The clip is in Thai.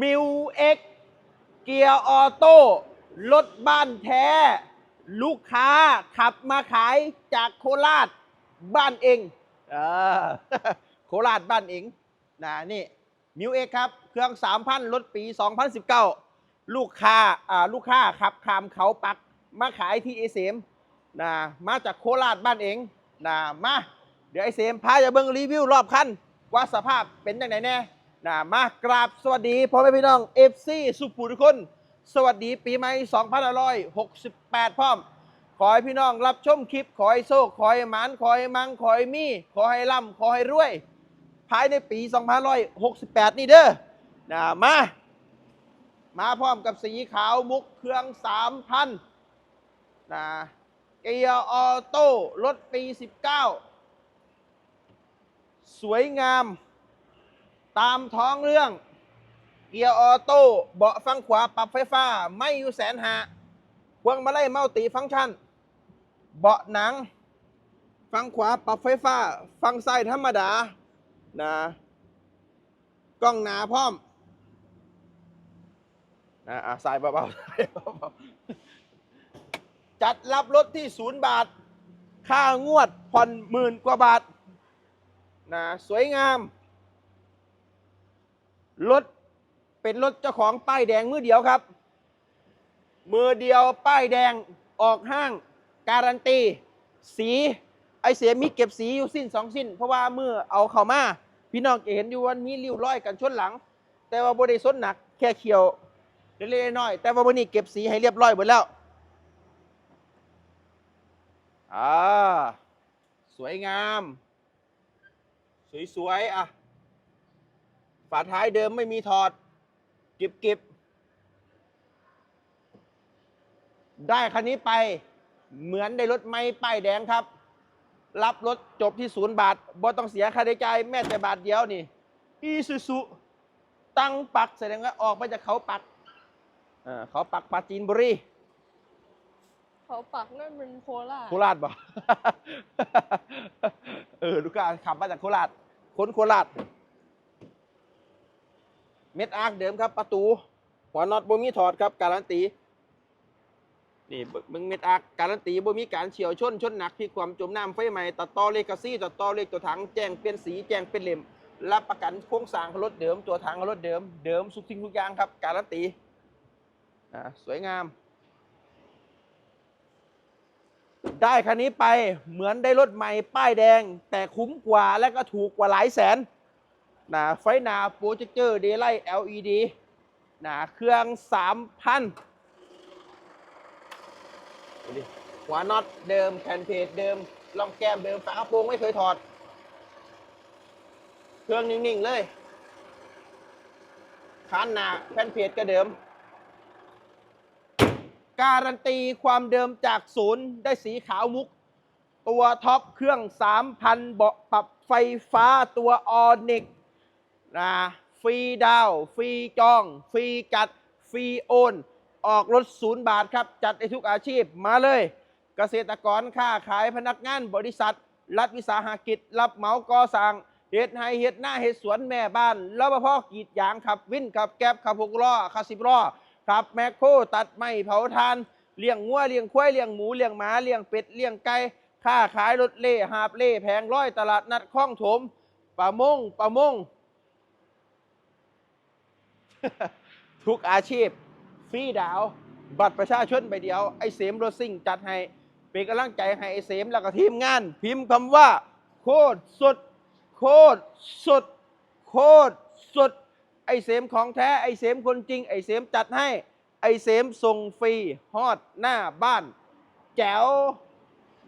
มิวเอ็กเกียร์ออโต้รถบ้านแท้ ลูกค้าขับมาขายจากโคราชบ้านเองเออโคราชบ้านเองนะนี่มิวเอ็กครับ เครื่อง 3,000 รถปี 2019 ลูกค้าอ่าลูกค้าขับขามเขาปักมาขายที่เอเสมนะมาจากโคราชบ้านเองนะมา เดี๋ยวไอเสมพาจะเบิ่งรีวิวรอบคันว่าสภาพเป็นยังไงแน่ นะมากราบสวัสดีพ่อแม่พี่น้องเอฟซีสุภูทุกคน สวัสดีปีใหม่2568 พร้อม ขอให้พี่น้องรับชมคลิป ขอให้โชคขอให้หมานขอให้มังขอให้มี ขอให้ร่ำขอให้รวย ภายในปี2568 นี่เด้อนะมา มาพร้อมกับสีขาวมุกเครื่อง 3,000นะเกียร์ออโต้รถปี 19 สวยงาม ตามท้องเรื่อง เกียร์ออโต้เบาะฝั่งขวาปรับไฟฟ้า ไม่อยู่แสนหาพวงมาลัยมัลติฟังก์ชัน เบาะหนัง ฝั่งขวาปรับไฟฟ้า ฝั่งซ้ายธรรมดา นะ กล้องหนาพร้อมนะอะสายเบาๆสายเบาๆจัดรับรถที่ศูนย์บาท ค่างวดผ่อนหมื่นกว่าบาทนะสวยงาม รถเป็นรถเจ้าของป้ายแดงมือเดียวครับ มือเดียวป้ายแดงออกห้าง การันตี สีไอเสียมีเก็บสีอยู่สิ้นสองสิ้น เพราะว่าเมื่อเอาเข้ามา พี่น้องจะเห็นอยู่ว่ามีริ้วรอยกันชนหลัง แต่ว่าบริสุทธหนักแค่เขียวเล็กๆน้อยแต่ว่าวันนี้เก็บสีให้เรียบร้อยหมดแล้วอ่าสวยงาม สวยๆอะ ฝาท้ายเดิมไม่มีถอดเก็บเก็บได้คันนี้ไปเหมือนได้รถไม่ป้ายแดงครับ รับรถจบที่ศูนย์บาทบ่ต้องเสียค่าใช้จ่ายแม้แต่บาทเดียวนี่อีซูซุตั้งปักแสดงว่าออกมาจากเขาปักเออเขาปักปราจีนบุรีเขาปักนั่นเป็นโคราชโคราชบ่เออลูกค้าขับมาจากโคราชคนโคราช เม็ดอาร์คเดิมครับ ประตูหัวน็อตบ่มีถอดครับ การันตีนี่เบิ่งมึงเม็ดอาร์คการันตีบ่มีการเฉียวชนชนหนักพลิกความจมน้ำไฟไหม้ตัดต่อเลกาซี่ตัดต่อเลขตัวถังแจ้งเปลี่ยนสีแจ้งเป็นเหลี่ยมรับประกันโครงสร้างรถเดิมตัวถังรถเดิมเดิมทุกสิ่งทุกอย่างครับ การันตีอ่าสวยงาม ได้คันนี้ไปเหมือนได้รถใหม่ป้ายแดง แต่คุ้มกว่าและก็ถูกกว่าหลายแสน นะไฟหนาโปรเจคเตอร์เดย์ไลท์ LED นะเครื่อง3,000ดูดิหัวน็อตเดิมแผ่นเพจเดิมลองแก้มเดิมฝากระโปรงไม่เคยถอด เครื่องนิ่งๆเลยคานหนาแผ่นเพจก็เดิม การันตีความเดิมจากศูนย์ได้สีขาวมุก ตัวท็อปเครื่อง 3,000 เบาะปรับไฟฟ้าตัวออนิก นะฟรีดาวฟรีจอง ฟรีจัด ฟรีโอน ออกรถศูนย์บาทครับ จัดในทุกอาชีพมาเลย เกษตรกรค้าขายพนักงานบริษัท รัฐวิสาหกิจ รับเหมาก่อสร้างเฮ็ดไฮเฮ็ดหน้าเฮ็ดสวนแม่บ้านรปภกรีดยางขับวินขับแก๊บขับหกล้อขับสิบล้อครับแมคโครตัดไม้เผาทานเลี้ยงงัวเลี้ยงควายเลี้ยงหมูเลี้ยงหมาเลี้ยงเป็ดเลี้ยงไก่ค้าขายรถเล่หาบเล่แผงร้อยตลาดนัดคลองถมป่ามงป่ามง ทุกอาชีพฟรีดาว บัตรประชาชนใบเดียว ไอ้เสมรถซิ่งจัดให้เป็นกำลังใจให้ไอ้เสมแล้วก็ทีมงาน พิมพ์คำว่า โคตรสุด โคตรสุด โคตรสุด ไอ้เสมของแท้ ไอ้เสมคนจริง ไอ้เสมจัดให้ ไอ้เสมส่งฟรีฮอดหน้าบ้าน แจ๋ว